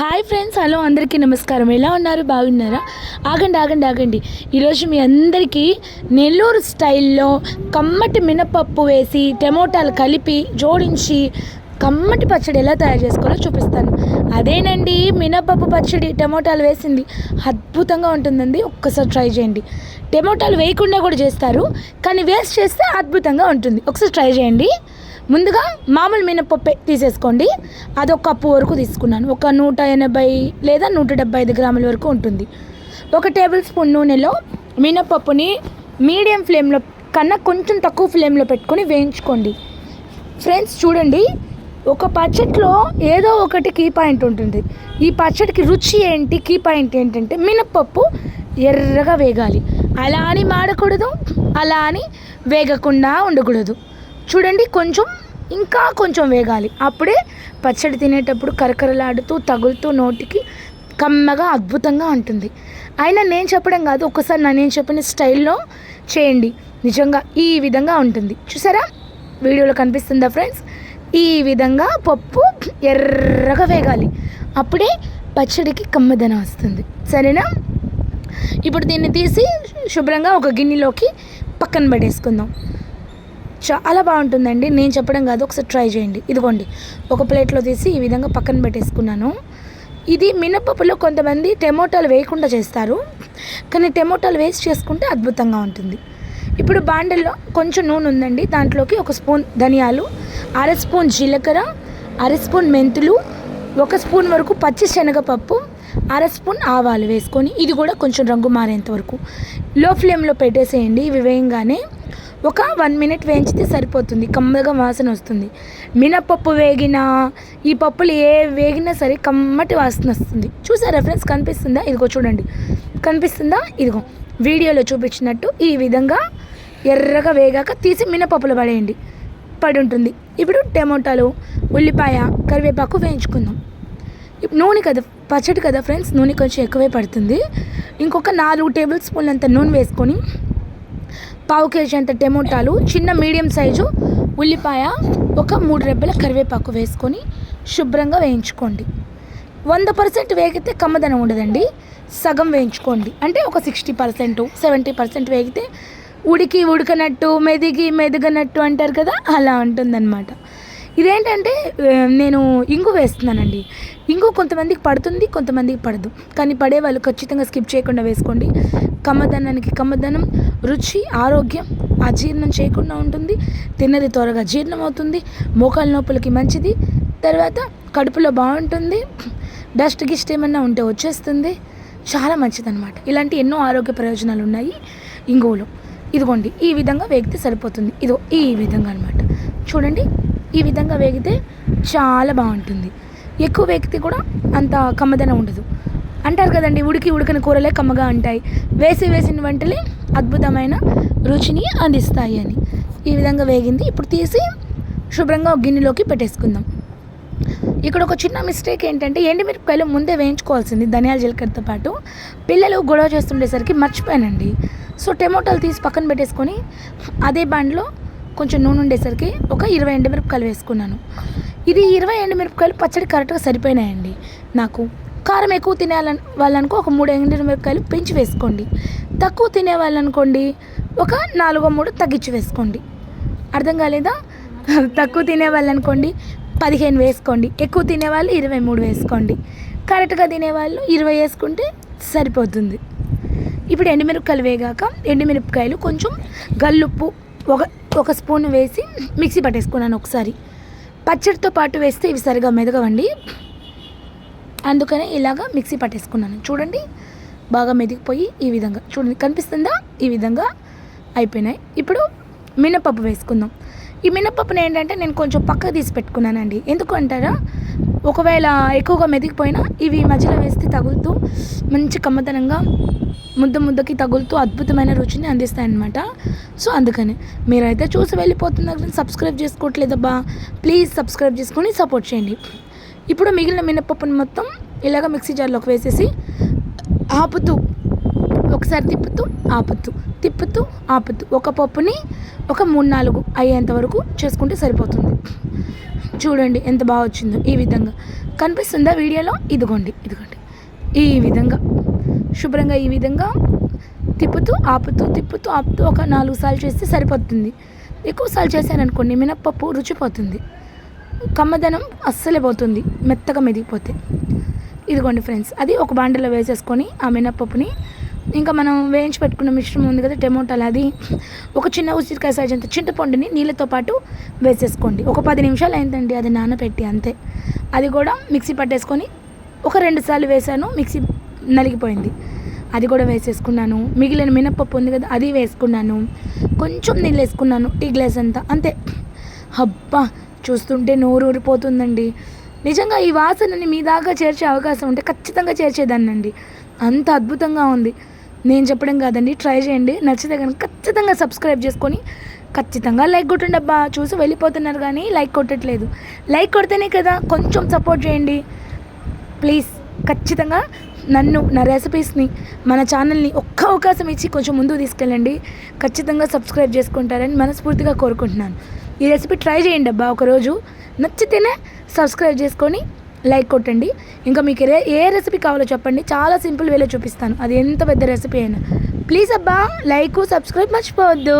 Hi friends hello అందరికీ నమస్కారం. ఎలా ఉన్నారు? బాగున్నారా? ఆగండి ఆగండి ఆగండి. ఈరోజు మీ అందరికీ నెల్లూరు స్టైల్లో కమ్మటి మినపప్పు వేసి టమోటాలు కలిపి జోడించి కమ్మటి పచ్చడి ఎలా తయారు చేసుకోవాలో చూపిస్తాను. అదేనండి మినపప్పు పచ్చడి టమోటాలు వేసింది. అద్భుతంగా ఉంటుందండి. ఒక్కసారి ట్రై చేయండి. టమోటాలు వేయకుండా కూడా చేస్తారు కానీ వేస్ట్ చేస్తే అద్భుతంగా ఉంటుంది. ఒకసారి ట్రై చేయండి. ముందుగా మామూలు మినపప్పు తీసేసుకోండి. అది ఒక కప్పు వరకు తీసుకున్నాను. ఒక నూట ఎనభై లేదా నూట డెబ్బై ఐదు గ్రాముల వరకు ఉంటుంది. ఒక టేబుల్ స్పూన్ నూనెలో మినపప్పుని మీడియం ఫ్లేమ్లో కన్నా కొంచెం తక్కువ ఫ్లేమ్లో పెట్టుకొని వేయించుకోండి. ఫ్రెండ్స్ చూడండి. ఒక పచ్చట్లో ఏదో ఒకటి కీ పాయింట్ ఉంటుంది. ఈ పచ్చడికి రుచి ఏంటి కీ పాయింట్ ఏంటంటే మినపప్పు ఎర్రగా వేగాలి. అలా అని మాడకూడదు అలా అని వేగకుండా ఉండకూడదు. చూడండి కొంచెం ఇంకా కొంచెం వేగాలి. అప్పుడే పచ్చడి తినేటప్పుడు కరకరలాడుతూ తగులుతూ నోటికి కమ్మగా అద్భుతంగా ఉంటుంది. అయినా నేను చెప్పడం కాదు ఒకసారి నా నేను చెప్పిన స్టైల్లో చేయండి. నిజంగా ఈ విధంగా ఉంటుంది. చూసారా? వీడియోలో కనిపిస్తుందా ఫ్రెండ్స్? ఈ విధంగా పప్పు ఎర్రగా వేగాలి. అప్పుడే పచ్చడికి కమ్మదనం వస్తుంది. సరేనా? ఇప్పుడు దీన్ని తీసి శుభ్రంగా ఒక గిన్నెలోకి పక్కన పడేసుకుందాం. చాలా బాగుంటుందండి. నేను చెప్పడం కాదు ఒకసారి ట్రై చేయండి. ఇదిగోండి ఒక ప్లేట్లో తీసి ఈ విధంగా పక్కన పెట్టేసుకున్నాను. ఇది మినపప్పులో కొంతమంది టమోటాలు వేయకుండా చేస్తారు. కానీ టమోటాలు వేస్ట్ చేసుకుంటే అద్భుతంగా ఉంటుంది. ఇప్పుడు బాండల్లో కొంచెం నూనె ఉందండి. దాంట్లోకి ఒక స్పూన్ ధనియాలు అర స్పూన్ జీలకర్ర అర స్పూన్ మెంతులు ఒక స్పూన్ వరకు పచ్చి శనగపప్పు అర స్పూన్ ఆవాలు వేసుకొని ఇది కూడా కొంచెం రంగు మారేంత వరకు. లో ఫ్లేమ్లో పెట్టేసేయండి. ఇవి వేయంగానే ఒక వన్ మినిట్ వేయించితే సరిపోతుంది. కమ్మగా వాసన వస్తుంది. మినపప్పు వేగినా ఈ పప్పులు ఏ వేగినా సరే కమ్మటి వాసన వస్తుంది. చూసారా ఫ్రెండ్స్ కనిపిస్తుందా? ఇదిగో చూడండి. కనిపిస్తుందా? ఇదిగో. వీడియోలో చూపించినట్టు ఈ విధంగా ఎర్రగా వేగాక తీసి మినపప్పులు పడేయండి. పడి ఉంటుంది ఇప్పుడు టమోటాలు ఉల్లిపాయ కరివేపాకు వేయించుకుందాం. ఇప్పుడు నూనె కదా పచ్చడి కదా ఫ్రెండ్స్ నూనె కొంచెం ఎక్కువే పడుతుంది. ఇంకొక నాలుగు టేబుల్ స్పూన్లంత నూనె వేసుకొని పావు కేజీ అంత టమోటాలు చిన్న మీడియం సైజు ఉల్లిపాయ ఒక మూడు రెబ్బల కరివేపాకు వేసుకొని శుభ్రంగా వేయించుకోండి. వంద పర్సెంట్ వేగితే కమ్మదనం ఉండదండి. సగం వేయించుకోండి. అంటే ఒక సిక్స్టీ పర్సెంట్ సెవెంటీ పర్సెంట్ వేగితే ఉడికి ఉడకనట్టు మెదిగి మెదగనట్టు అంటారు కదా అలా ఉంటుందన్నమాట. ఇదేంటంటే నేను ఇంగు వేస్తున్నానండి. ఇంగు కొంతమందికి పడుతుంది కొంతమందికి పడదు. కానీ పడే వాళ్ళు ఖచ్చితంగా స్కిప్ చేయకుండా వేసుకోండి. కమ్మదనానికి కమ్మదనం రుచి ఆరోగ్యం అజీర్ణం చేయకుండా ఉంటుంది. తిన్నది త్వరగా జీర్ణం అవుతుంది మోకాల నొప్పులకి మంచిది. తర్వాత కడుపులో బాగుంటుంది. డస్ట్ గిస్ట్ ఏమన్నా ఉంటే వచ్చేస్తుంది. చాలా మంచిదన్నమాట. ఇలాంటి ఎన్నో ఆరోగ్య ప్రయోజనాలు ఉన్నాయి. ఇంగువలో. ఇదిగోండి ఈ విధంగా వేగితే సరిపోతుంది. ఇదో ఈ విధంగా అనమాట చూడండి ఈ విధంగా వేగితే చాలా బాగుంటుంది. ఎక్కువ వేగితే కూడా అంత కమ్మదనం ఉండదు. అంటారు కదండి ఉడికి ఉడికిన కూరలే కమ్మగా ఉంటాయి. వేసి వేసిన వంటలే అద్భుతమైన రుచిని అందిస్తాయి అని. ఈ విధంగా వేగింది. ఇప్పుడు తీసి శుభ్రంగా ఒక గిన్నెలోకి పెట్టేసుకుందాం. ఇక్కడ ఒక చిన్న మిస్టేక్ ఏంటంటే ఎండుమిరపకాయలు ముందే వేయించుకోవాల్సింది ధనియాల జీలకర్రతో పాటు. పిల్లలు గొడవ చేస్తుండేసరికి మర్చిపోయానండి. సో టమోటాలు తీసి పక్కన పెట్టేసుకొని అదే బండ్లో కొంచెం నూనె ఉండేసరికి ఒక ఇరవై ఎండుమిరపకాయలు వేసుకున్నాను. ఇది ఇరవై ఎండుమిరపకాయలు పచ్చడి కరెక్ట్గా సరిపోయినాయండి. నాకు కారం ఎక్కువ తినే వాళ్ళనుకో ఒక మూడు ఎండుమిరపకాయలు పెంచి వేసుకోండి. తక్కువ తినే వాళ్ళనుకోండి ఒక నాలుగో మూడు తగ్గించి వేసుకోండి. అర్థం కాలేదా? తక్కువ తినే వాళ్ళు అనుకోండి పదిహేను వేసుకోండి. ఎక్కువ తినేవాళ్ళు ఇరవై మూడు వేసుకోండి. కరెక్ట్గా తినేవాళ్ళు ఇరవై వేసుకుంటే సరిపోతుంది. ఇప్పుడు ఎండుమిరపకాయలు వేగాక ఎండుమిరపకాయలు కొంచెం గల్లుప్పు ఒక ఒక స్పూన్ వేసి మిక్సీ పట్టేసుకున్నాను ఒకసారి. పచ్చడితో పాటు వేస్తే ఇవి సరిగా మెదగవండి. అందుకనే ఇలాగా మిక్సీ పట్టేసుకున్నాను. చూడండి బాగా మెదిగిపోయి ఈ విధంగా. చూడండి కనిపిస్తుందా? ఈ విధంగా అయిపోయినాయి. ఇప్పుడు మినపప్పు వేసుకుందాం. ఈ మినపప్పుని ఏంటంటే నేను కొంచెం పక్కకు తీసి పెట్టుకున్నానండి. ఎందుకు అంటారా? ఒకవేళ ఎక్కువగా మెదిగిపోయినా ఇవి మధ్యలో వేస్తే తగులుతూ మంచి కమ్మతనంగా ముద్ద ముద్దకి తగులుతూ అద్భుతమైన రుచిని అందిస్తాయన్నమాట. సో అందుకని మీరైతే చూసి వెళ్ళిపోతున్నారు సబ్స్క్రైబ్ చేసుకోవట్లేదబ్బా. ప్లీజ్ సబ్స్క్రైబ్ చేసుకొని సపోర్ట్ చేయండి. ఇప్పుడు మిగిలిన మినపప్పుని మొత్తం ఇలాగ మిక్సీ జార్లోకి వేసేసి ఆపుతూ ఒకసారి తిప్పుతూ ఆపుతూ తిప్పుతూ ఆపుతూ ఒక పప్పుని ఒక మూడు నాలుగు అయ్యేంత వరకు చేసుకుంటే సరిపోతుంది. చూడండి ఎంత బాగా వచ్చిందో ఈ విధంగా. కనిపిస్తుందా వీడియోలో? ఇదిగోండి ఇదిగోండి. ఈ విధంగా శుభ్రంగా ఈ విధంగా తిప్పుతూ ఆపుతూ తిప్పుతూ ఆపుతూ ఒక నాలుగు సార్లు చేస్తే సరిపోతుంది. ఎక్కువ సార్లు అనుకోండి మినప్పప్పు రుచిపోతుంది. కమ్మదనం అస్సలే పోతుంది మెత్తగా మెదిగిపోతే. ఇదిగోండి ఫ్రెండ్స్ అది ఒక బాండలో వేసేసుకొని ఆ మినప్పప్పుని ఇంకా మనం వేయించి పెట్టుకున్న మిశ్రమం ఉంది కదా టమోటాలు అది ఒక చిన్న ఉసిరికాయ సైజ్ అంత చింతపండుని నీళ్ళతో పాటు వేసేసుకోండి. ఒక పది నిమిషాలు అయిందండి అది నానబెట్టి అంతే. అది కూడా మిక్సీ పట్టేసుకొని ఒక రెండు సార్లు వేసాను మిక్సీ నలిగిపోయింది. అది కూడా వేసేసుకున్నాను. మిగిలిన మినప్పప్పు ఉంది కదా అది వేసుకున్నాను. కొంచెం నీళ్ళు వేసుకున్నాను టీ గ్లాస్ అంతా అంతే. అబ్బా! చూస్తుంటే నోరు ఊరిపోతుందండి నిజంగా ఈ వాసనని మీ దాకా చేర్చే అవకాశం ఉంటే ఖచ్చితంగా చేర్చేదాన్నండి. అంత అద్భుతంగా ఉంది. నేను చెప్పడం కాదండి ట్రై చేయండి. నచ్చితే కనుక ఖచ్చితంగా సబ్స్క్రైబ్ చేసుకొని ఖచ్చితంగా లైక్ కొట్టండి అబ్బా. చూసి వెళ్ళిపోతున్నారు కానీ లైక్ కొట్టట్లేదు. లైక్ కొడితేనే కదా కొంచెం సపోర్ట్ చేయండి. ప్లీజ్ ఖచ్చితంగా నన్ను నా రెసిపీస్ని మన ఛానల్ని ఒక్క అవకాశం ఇచ్చి కొంచెం ముందుకు తీసుకెళ్ళండి. ఖచ్చితంగా సబ్స్క్రైబ్ చేసుకుంటారని మనస్ఫూర్తిగా కోరుకుంటున్నాను. ఈ రెసిపీ ట్రై చేయండి అబ్బా ఒకరోజు. నచ్చితేనే సబ్స్క్రైబ్ చేసుకొని లైక్ కొట్టండి. ఇంకా మీకు ఏ ఏ రెసిపీ కావాలో చెప్పండి. చాలా సింపుల్ వేలో చూపిస్తాను. అది ఎంత పెద్ద రెసిపీ అయినా. ప్లీజ్ అబ్బా లైక్ సబ్స్క్రైబ్ మర్చిపోవద్దు.